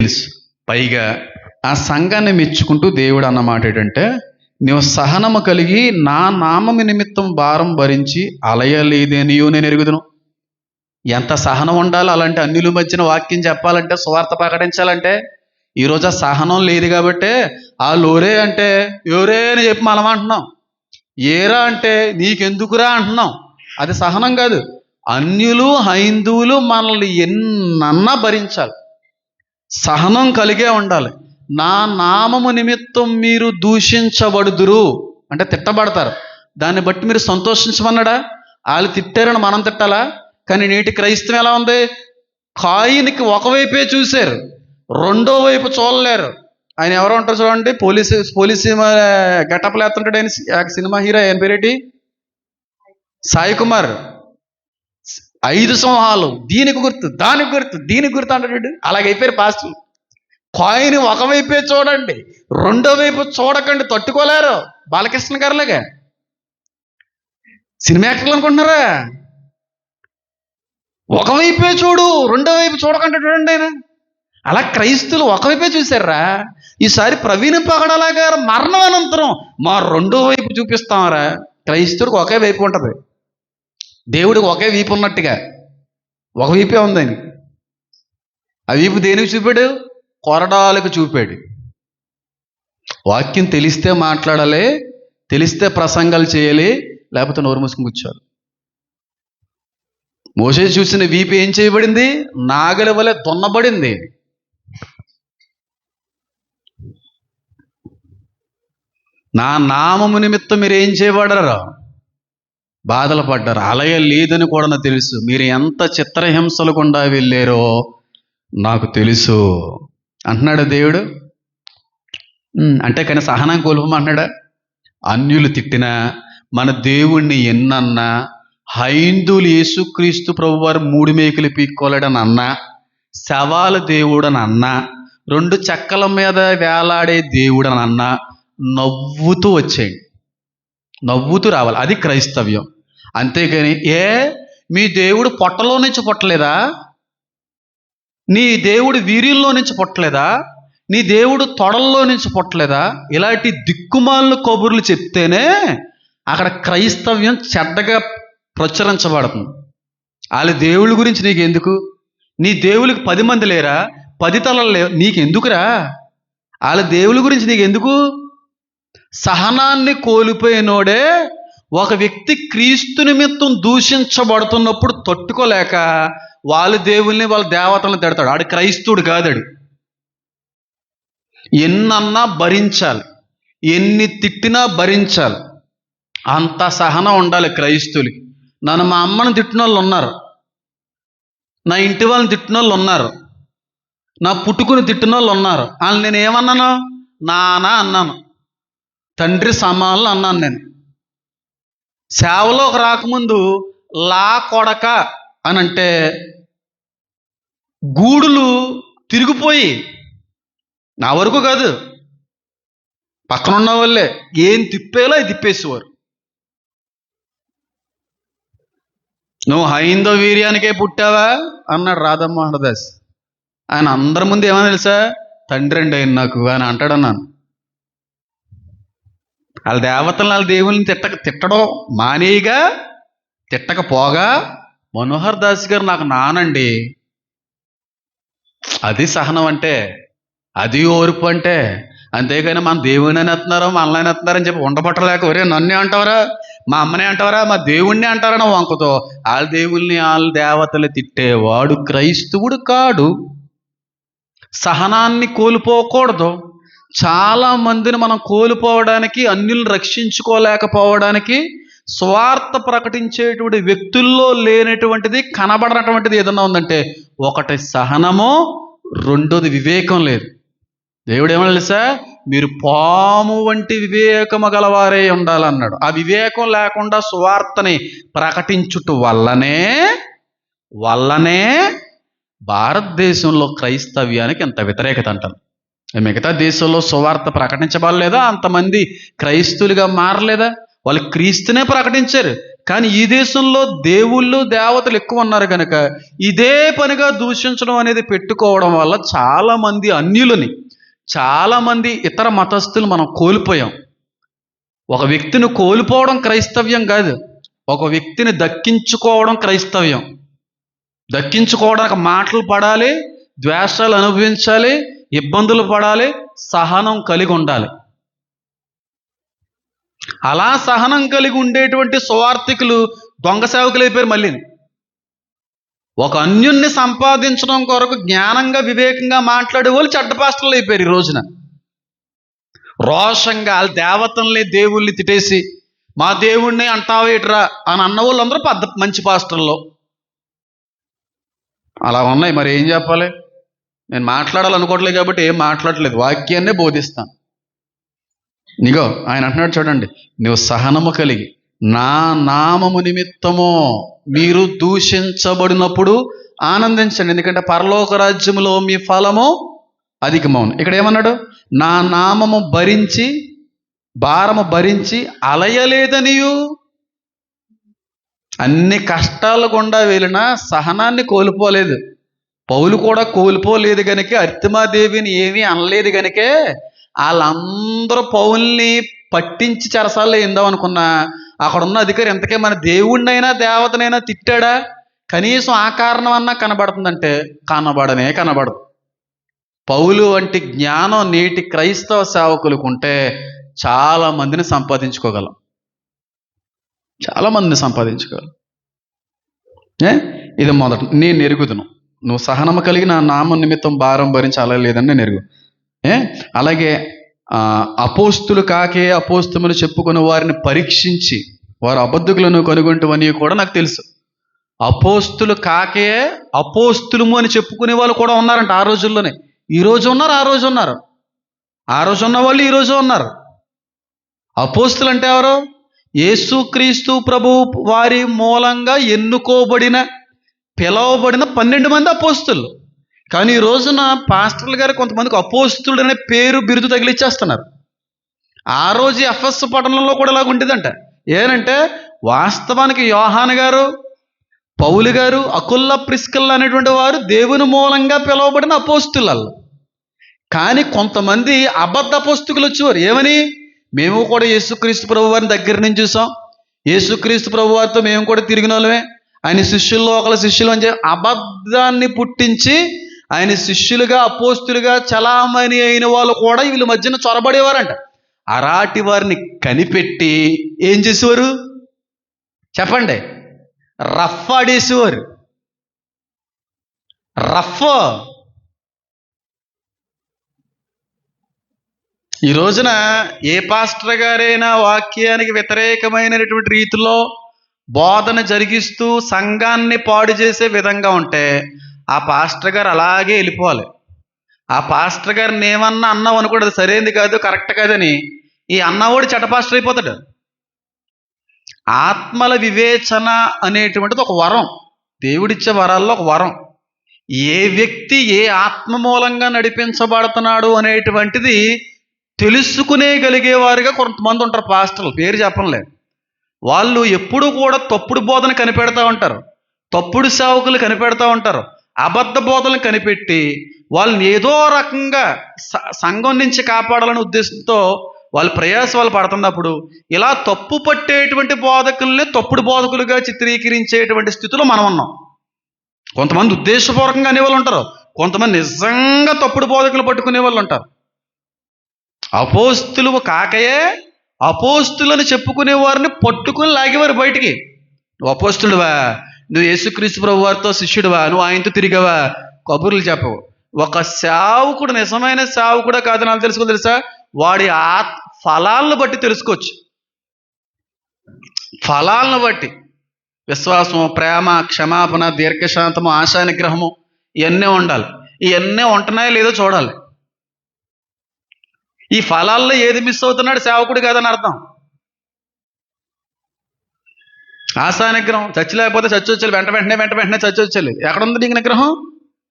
తెలుసు. పైగా ఆ సంఘాన్ని మెచ్చుకుంటూ దేవుడు అన్నమాట ఏంటంటే నువ్వు సహనము కలిగి నా నామము నిమిత్తం భారం భరించి అలయలేదేనియో నేను ఎరుగుదును. ఎంత సహనం ఉండాలి అలాంటి అన్యుల మధ్యన వాక్యం చెప్పాలంటే సువార్త ప్రకటించాలంటే ఈరోజు ఆ సహనం లేదు కాబట్టే ఆ లోరే అంటే ఎవరే అని చెప్పి మనం అంటున్నాం. ఏరా అంటే నీకెందుకురా అంటున్నాం. అది సహనం కాదు. అన్యులు హైందువులు మనల్ని ఎన్నన్నా భరించాలి. సహనం కలిగే ఉండాలి. నా నామము నిమిత్తం మీరు దూషించబడుదురు అంటే తిట్టబడతారు. దాన్ని బట్టి మీరు సంతోషించమన్నాడా? వాళ్ళు తిట్టారని మనం తిట్టాలా? కానీ నేటి క్రైస్తవం ఎలా ఉంది? కాయినికి ఒకవైపే చూశారు. రెండో వైపు చూడలేరు. ఆయన ఎవరో ఉంటారు చూడండి. పోలీసు పోలీస్ సినిమా గెటప్లు వేస్తుంటాడు ఆయన ఆ సినిమా హీరో. ఆయన పేరేటి? సాయి కుమార్. ఐదు సింహాలు. దీనికి గుర్తు దానికి గుర్తు దీనికి గుర్తు అంటాడు అలాగైపోయారు పాస్టర్ కాయిన్ ఒకవైపే చూడండి రెండో వైపు చూడకండి తట్టుకోలేరు. బాలకృష్ణ గారులాగా సినిమా యాక్టర్లు అనుకుంటున్నారా? ఒకవైపే చూడు రెండో వైపు చూడకండి చూడండి ఆయన. అలా క్రైస్తులు ఒకవైపే చూశారా? ఈసారి ప్రవీణ పగడలా గారు మరణం అనంతరం మా రెండో వైపు చూపిస్తామరా క్రైస్తుడికి ఒకే వైపు ఉంటుంది. దేవుడికి ఒకే వీపు ఉన్నట్టుగా. ఒక వీపే ఉందని ఆ వీపు దేనికి చూపాడు? కొరడాలకు చూపాడు. వాక్యం తెలిస్తే మాట్లాడాలి తెలిస్తే ప్రసంగాలు చేయాలి లేకపోతే నోరు మూసుకుని కూర్చోవాలి. మోసే చూసిన వీపు ఏం చేయబడింది? నాగలి వలె దున్నబడింది. నా నామము నిమిత్తం మీరు ఏం చేయబడరా? బాధలు పడ్డారు అలాగే లేదని కూడా నాకు తెలుసు. మీరు ఎంత చిత్రహింసలు గుండా వెళ్ళారో నాకు తెలుసు. అంటున్నాడు దేవుడు? అంటే కానీ సహనం కోల్పమంటున్నాడా? అన్యులు తిట్టినా మన దేవుణ్ణి ఎన్నన్నా హైందువులు యేసుక్రీస్తు ప్రభు వారు మూడు మేకలు పీక్కోలేడని అన్నా శవాల దేవుడని అన్నా రెండు చెక్కల మీద వేలాడే దేవుడని అన్నా నవ్వుతూ వచ్చేయండి. నవ్వుతూ రావాలి. అది క్రైస్తవ్యం. అంతేగాని ఏ? మీ దేవుడు పొట్టలో నుంచి పుట్టలేదా? నీ దేవుడు వీరిల్లో నుంచి పుట్టలేదా? నీ దేవుడు తొడల్లో నుంచి పుట్టలేదా? ఇలాంటి దిక్కుమాలను కబుర్లు చెప్తేనే అక్కడ క్రైస్తవ్యం చెడ్డగా ప్రచురించబడుతుంది వాళ్ళ దేవుళ్ళ గురించి నీకు ఎందుకు నీ దేవుడికి పది మంది లేరా? పది తలలు లేవు. నీకు ఎందుకురా వాళ్ళ దేవుళ్ళ గురించి నీకు ఎందుకు సహనాన్ని కోల్పోయినోడే ఒక వ్యక్తి క్రీస్తు నిమిత్తం దూషించబడుతున్నప్పుడు తట్టుకోలేక వాళ్ళ దేవుల్ని వాళ్ళ దేవతలను తిడతాడు. ఆడు క్రైస్తువుడు కాదాడు. ఎన్నన్నా భరించాలి. ఎన్ని తిట్టినా భరించాలి. అంత సహనం ఉండాలి క్రైస్తువులకి నన్ను మా అమ్మని తిట్టిన వాళ్ళు ఉన్నారు. నా ఇంటి వాళ్ళని తిట్టిన వాళ్ళు ఉన్నారు. నా పుట్టుకుని తిట్టిన వాళ్ళు ఉన్నారు. వాళ్ళు నేను ఏమన్నాను నానా అన్నాను. తండ్రి సమానులు అన్నాను నేను. సేవలోకి రాకముందు లా కొడక అని అంటే గూడులు తిరిగిపోయి నా వరకు కాదు పక్కన ఉన్న వాళ్ళే ఏం తిప్పేలా అది తిప్పేసేవారు. నువ్వు హైందవ వీర్యానికే పుట్టావా? అన్నాడు రాధమ్మోహనదాస్ ఆయన అందరి ముందు ఏమని తెలుసా? తండ్రి అండి ఆయన నాకు ఆయన అంటాడన్నాను. వాళ్ళ దేవతలను వాళ్ళ దేవుల్ని తిట్టక తిట్టడం మానేయగా తిట్టకపోగా మనోహర్ దాస్ గారు నాకు నానండి. అది సహనం అంటే అది ఓర్పు అంటే అంతేగాని మన దేవుడిని అనేస్తున్నారు మనల్ని అనేస్తున్నారని చెప్పి ఉండబట్టలేక ఒరే నన్నే అంటావరా మా అమ్మనే అంటావరా మా దేవుణ్ణి అంటారని వంకతో వాళ్ళ దేవుల్ని వాళ్ళ దేవతలు తిట్టేవాడు క్రైస్తవుడు కాడు. సహనాన్ని కోల్పోకూడదు. చాలా మందిని మనం కోల్పోవడానికి అన్యులను రక్షించుకోలేకపోవడానికి స్వార్థ ప్రకటించేటువంటి వ్యక్తుల్లో లేనటువంటిది కనబడనటువంటిది ఏదన్నా ఉందంటే ఒకటి సహనము రెండోది వివేకం లేదు. దేవుడు ఏమన్నా తెలుసా? మీరు పాము వంటి వివేకము గలవారే ఉండాలన్నాడు. ఆ వివేకం లేకుండా సువార్తని ప్రకటించుట వల్లనే వల్లనే భారతదేశంలో క్రైస్తవ్యానికి ఎంత వ్యతిరేకత అంటారు. మిగతా దేశంలో సువార్త ప్రకటించబడలేదా? అంతమంది క్రైస్తులుగా మారలేదా? వాళ్ళు క్రీస్తునే ప్రకటించారు. కానీ ఈ దేశంలో దేవుళ్ళు దేవతలు ఎక్కువ ఉన్నారు కనుక ఇదే పనిగా దూషించడం అనేది పెట్టుకోవడం వల్ల చాలామంది అన్యులని చాలామంది ఇతర మతస్థులు మనం కోల్పోయాం. ఒక వ్యక్తిని కోల్పోవడం క్రైస్తవ్యం కాదు. ఒక వ్యక్తిని దక్కించుకోవడం క్రైస్తవ్యం. దక్కించుకోవడానికి మాటలు పడాలి ద్వేషాలు అనుభవించాలి ఇబ్బందులు పడాలి సహనం కలిగి ఉండాలి. అలా సహనం కలిగి ఉండేటువంటి సువార్థికులు దొంగ సేవకులు అయిపోయారు మళ్ళీ. ఒక అన్యుణ్ణి సంపాదించడం కొరకు జ్ఞానంగా వివేకంగా మాట్లాడే వాళ్ళు చెడ్డపాస్టర్లు అయిపోయారు ఈ రోజున. రోషంగా వాళ్ళ దేవతల్ని దేవుళ్ళని తిట్టేసి మా దేవుణ్ణి అంటావేట్రా అని అన్న వాళ్ళందరూ పెద్ద మంచి పాస్టర్లో. అలా ఉన్నాయి. మరి ఏం చెప్పాలి? నేను మాట్లాడాలనుకోవట్లేదు కాబట్టి ఏం మాట్లాడలేదు. వాక్యాన్నే బోధిస్తాను. నిగో ఆయన అంటున్నాడు చూడండి నువ్వు సహనము కలిగి నా నామము నిమిత్తము మీరు దూషించబడినప్పుడు ఆనందించండి. ఎందుకంటే పరలోక రాజ్యములో మీ ఫలము అధికమవును. ఇక్కడ ఏమన్నాడు? నా నామము భరించి భారము భరించి అలయలేదనియు. అన్ని కష్టాలు గుండా వెళ్ళినా సహనాన్ని కోల్పోలేదు. పౌలు కూడా కోల్పోలేదు గనుక అర్తిమాదేవిని ఏమీ అనలేదు కనుకే వాళ్ళందరూ పౌల్ని పట్టించి చెరసాల్లో ఏందాం అనుకున్నా అక్కడ ఉన్న అధికారి ఎంతకే మన దేవుణ్ణైనా దేవతనైనా తిట్టాడా? కనీసం ఆ కారణం అన్నా కనబడుతుందంటే కనబడనే కనబడదు. పౌలు వంటి జ్ఞానం నేటి క్రైస్తవ సేవకులకు ఉంటే చాలా మందిని సంపాదించుకోగలం. చాలా మందిని సంపాదించుకోగలం. ఏ? ఇది మొదట నేను ఎరుగుదును. నువ్వు సహనము కలిగి నా నామ నిమిత్తం భారం భరించి అలా లేదని నేను ఎరుగు. ఏ? అలాగే అపోస్తులు కాకే అపోస్తుములు చెప్పుకున్న వారిని పరీక్షించి వారు అబద్ధకులను కనుగొంటువని కూడా నాకు తెలుసు. అపోస్తులు కాకే అపోస్తులము అని చెప్పుకునే వాళ్ళు కూడా ఉన్నారంట ఆ రోజుల్లోనే. ఈ రోజు ఉన్నారు ఆ రోజు ఉన్నారు. ఆ రోజు ఉన్న వాళ్ళు ఈ రోజు ఉన్నారు. అపోస్తులు అంటే ఎవరు? యేసుక్రీస్తు ప్రభు వారి మూలంగా ఎన్నుకోబడిన పిలవబడిన పన్నెండు మంది అపోస్తులు. కానీ ఈ రోజున పాస్టర్లు గారు కొంతమందికి అపోస్తుడు అనే పేరు బిరుదు తగిలిచ్చేస్తున్నారు. ఆ రోజు ఎఫ్ఎస్ పట్టణంలో కూడా ఇలాగ ఉండేదంట. ఏనంటే వాస్తవానికి యోహాన్ గారు పౌలు గారు అకుల్ల ప్రిస్కల్ అనేటువంటి వారు దేవుని మూలంగా పిలువబడిన అపోస్తులల్లో. కానీ కొంతమంది అబద్ధ అపోస్తుకులు వచ్చేవారు. ఏమని? మేము కూడా యేసుక్రీస్తు ప్రభు వారిని దగ్గర నుంచి చూసాం. యేసుక్రీస్తు ప్రభు వారితో మేము కూడా తిరిగిన వాళ్ళమే ఆయన శిష్యుల్లో ఒకళ్ళ శిష్యులు అని చెప్పి అబద్ధాన్ని పుట్టించి ఆయన శిష్యులుగా అపోస్తులుగా చలామణి అయిన వాళ్ళు కూడా వీళ్ళ మధ్యన చొరబడేవారంట. అరాటి వారిని కనిపెట్టి ఏం చేసేవారు? చెప్పండి. రఫ్ ఆడేసేవారు. రఫ్. ఈ రోజున ఏ పాస్టర్ గారైనా వాక్యానికి వ్యతిరేకమైనటువంటి రీతిలో బోధన జరిగిస్తూ సంఘాన్ని పాడు చేసే విధంగా ఉంటే ఆ పాస్టర్ గారు అలాగే వెళ్ళిపోవాలి. ఆ పాస్టర్ గారిని ఏమన్నా అన్నావు అనుకోడు సరైనది కాదు కరెక్ట్ కాదని ఈ అన్నవాడు చెడ్డ పాస్టర్ అయిపోతాడు. ఆత్మల వివేచన అనేటువంటిది ఒక వరం. దేవుడిచ్చే వరాల్లో ఒక వరం. ఏ వ్యక్తి ఏ ఆత్మ మూలంగా నడిపించబడుతున్నాడు అనేటువంటిది తెలుసుకునేగలిగేవారుగా కొంతమంది ఉంటారు పాస్టర్లు. పేరు చెప్పలేదు వాళ్ళు ఎప్పుడు కూడా తప్పుడు బోధన కనిపెడతా ఉంటారు. తప్పుడు సేవకులు కనిపెడతా ఉంటారు. అబద్ధ బోధనలు కనిపెట్టి వాళ్ళని ఏదో రకంగా సంఘం నుంచి కాపాడాలనే ఉద్దేశంతో వాళ్ళ ప్రయాస వాళ్ళు పడుతున్నప్పుడు ఇలా తప్పు పట్టేటువంటి బోధకుల్ని తప్పుడు బోధకులుగా చిత్రీకరించేటువంటి స్థితిలో మనం ఉన్నాం. కొంతమంది ఉద్దేశపూర్వకంగా అనేవాళ్ళు ఉంటారు. కొంతమంది నిజంగా తప్పుడు బోధకులు పట్టుకునే వాళ్ళు ఉంటారు. అపోస్తులు కాకయే అపోస్తులను చెప్పుకునే వారిని పట్టుకుని లాగేవారు బయటికి. నువ్వు అపోస్తుడువా? నువ్వు యేసుక్రీస్తు ప్రభు వారితో శిష్యుడువా? నువ్వు ఆయనతో తిరిగావా? కబుర్లు చెప్పవు. ఒక సేవకుడు నిజమైన సేవకుడా కాదని నాకు తెలుసుకో తెలుసా? వాడి ఆ ఫలాలను బట్టి తెలుసుకోవచ్చు. ఫలాలను బట్టి. విశ్వాసం ప్రేమ క్షమాపణ దీర్ఘశాంతము ఆశానిగ్రహము ఇవన్నీ ఉండాలి. ఇవన్నీ ఉంటున్నాయో లేదో చూడాలి. ఈ ఫలాల్లో ఏది మిస్ అవుతున్నాడు సేవకుడు కాదని అర్థం. ఆశా నిగ్రహం చచ్చి లేకపోతే చచ్చి వచ్చేది వెంట వెంటనే వెంట వెంటనే చచ్చి వచ్చేది ఎక్కడుంది నీకు నిగ్రహం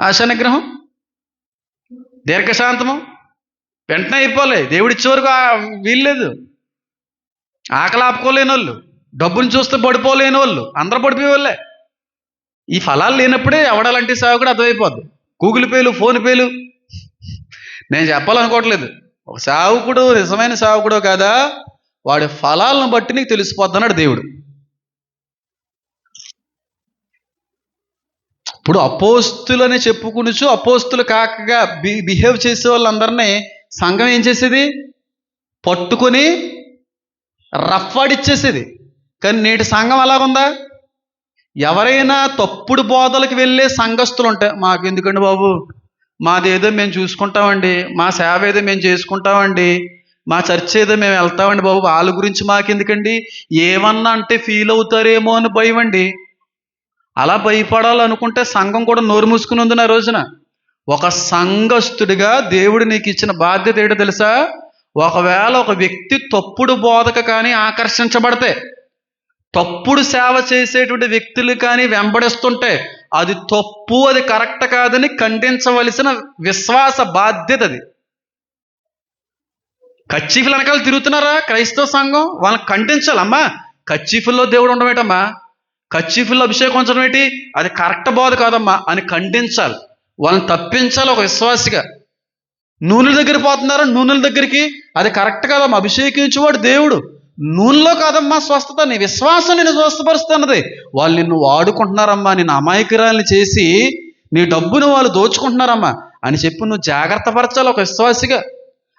ఆశా నిగ్రహం దీర్ఘశాంతము? వెంటనే అయిపోలే. దేవుడిచ్చే వరకు వీల్లేదు. ఆకలి ఆపుకోలేని వాళ్ళు డబ్బును చూస్తే పడిపోలేని వాళ్ళు అందరూ పడిపోయే వాళ్ళే ఈ ఫలాలు లేనప్పుడే ఎవడాలంటే సేవకుడు అర్థమైపోద్ది. గూగుల్ పేలు ఫోన్ పేలు. నేను చెప్పాలనుకోవట్లేదు. ఒక సావుకుడు నిజమైన సావుకుడు కాదా? వాడి ఫలాలను బట్టి నీకు తెలిసిపోతున్నాడు దేవుడు. ఇప్పుడు అపోస్తులని చెప్పుకునుచు అపోస్తులు కాకగా బి బిహేవ్ చేసే వాళ్ళందరినీ సంఘం ఏం చేసేది? పట్టుకొని రఫ్వాడిచ్చేసేది కానీ నేటి సంఘం ఎలాగుందా? ఎవరైనా తప్పుడు బోధలకు వెళ్ళే సంఘస్థులు ఉంటాయి మాకు ఎందుకండి బాబు? మాది ఏదో మేము చూసుకుంటామండి మా సేవ ఏదో మేము చేసుకుంటామండి మా చర్చ ఏదో మేము వెళ్తామండి బాబు వాళ్ళ గురించి మాకెందుకండి? ఏమన్నా అంటే ఫీల్ అవుతారేమో అని భయం అండి. అలా భయపడాలనుకుంటే సంఘం కూడా నోరు మూసుకుని ఉంది నా రోజున. ఒక సంఘస్థుడిగా దేవుడు నీకు ఇచ్చిన బాధ్యత ఏంటో తెలుసా? ఒకవేళ ఒక వ్యక్తి తప్పుడు బోధక కానీ ఆకర్షించబడితే తప్పుడు సేవ చేసేటువంటి వ్యక్తులు కానీ వెంబడిస్తుంటే అది తప్పు అది కరెక్ట్ కాదని ఖండించవలసిన విశ్వాస బాధ్యత అది. కచ్చీఫుల వెనకాల తిరుగుతున్నారా క్రైస్తవ సంఘం? వాళ్ళని ఖండించాలమ్మా కచ్చీఫుల్లో దేవుడు ఉండమేటమ్మా కచ్చీఫుల్లో అభిషేకం ఉంచడం ఏంటి? అది కరెక్ట్ బోధ కాదమ్మా అని ఖండించాలి. వాళ్ళని తప్పించాలి ఒక విశ్వాసిగా. నూనెల దగ్గర పోతున్నారా? నూనెల దగ్గరికి? అది కరెక్ట్ కాదమ్మా అభిషేకించేవాడు దేవుడు. నూనెలో కాదమ్మా స్వస్థత నీ విశ్వాసం నేను స్వస్థపరుస్తున్నది. వాళ్ళు నిన్ను వాడుకుంటున్నారమ్మా నేను అమాయకురాల్ని చేసి నీ డబ్బును వాళ్ళు దోచుకుంటున్నారమ్మా అని చెప్పి నువ్వు జాగ్రత్త పరచాలి ఒక విశ్వాసిగా.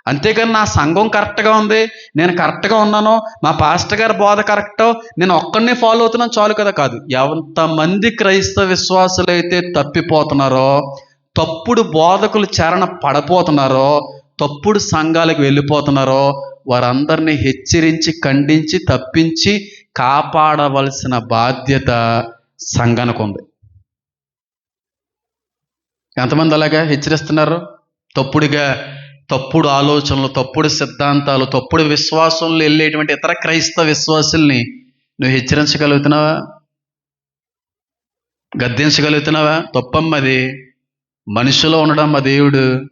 అంతేకాని నా సంఘం కరెక్ట్గా ఉంది నేను కరెక్ట్గా ఉన్నాను మా పాస్టర్ గారి బోధ కరెక్టో నేను ఒక్కడినే ఫాలో అవుతున్నాను చాలు కదా కాదు. ఎంతమంది క్రైస్తవ విశ్వాసులైతే తప్పిపోతున్నారో తప్పుడు బోధకులు చరణ పడపోతున్నారో తప్పుడు సంఘాలకు వెళ్ళిపోతున్నారో వారందరినీ హెచ్చరించి ఖండించి తప్పించి కాపాడవలసిన బాధ్యత సంఘనకు ఉంది. ఎంతమంది అలాగా హెచ్చరిస్తున్నారు? తప్పుడుగా తప్పుడు ఆలోచనలు తప్పుడు సిద్ధాంతాలు తప్పుడు విశ్వాసంలో వెళ్ళేటువంటి ఇతర క్రైస్తవ విశ్వాసుల్ని నువ్వు హెచ్చరించగలుగుతున్నావా? గద్దించగలుగుతున్నావా? తప్పమ్మది మనిషిలో ఉండడం మా దేవుడు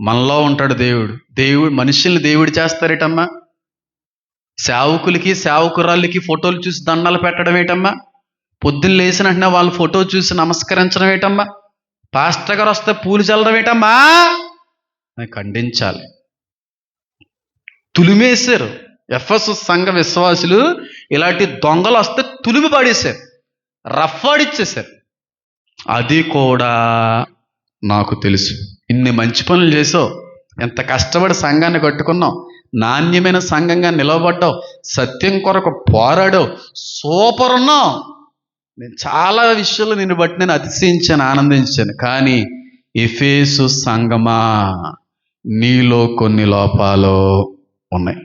మనలో ఉంటాడు దేవుడు. దేవుడు మనుషుల్ని దేవుడు చేస్తారేటమ్మా? సేవకులకి సేవకురాళ్ళకి ఫోటోలు చూసి దండాలు పెట్టడం ఏటమ్మా? పొద్దున్న లేచిన వెంటనే వాళ్ళ ఫోటో చూసి నమస్కరించడం ఏటమ్మా? పాస్టర్ గారు వస్తే పూలు చల్లడం ఏటమ్మా? ఖండించాలి. తులిమేశారు. ఎఫ్ఎస్ సంఘ విశ్వాసులు ఇలాంటి దొంగలు వస్తే తులిమి పడేశారు. రఫ్ఫాడిచ్చేశారు. అది కూడా నాకు తెలుసు. ఇన్ని మంచి పనులు చేసావు. ఎంత కష్టపడి సంఘాన్ని కట్టుకున్నావు. నాణ్యమైన సంఘంగా నిలవబడ్డావు సత్యం కొరకు పోరాడావు. సూపర్ ఉన్నావు. నేను చాలా విషయాలు నిన్ను బట్టి నేను అతిశయించాను ఆనందించాను. కానీ ఎఫేసు సంగమా నీలో కొన్ని లోపాలు ఉన్నాయి.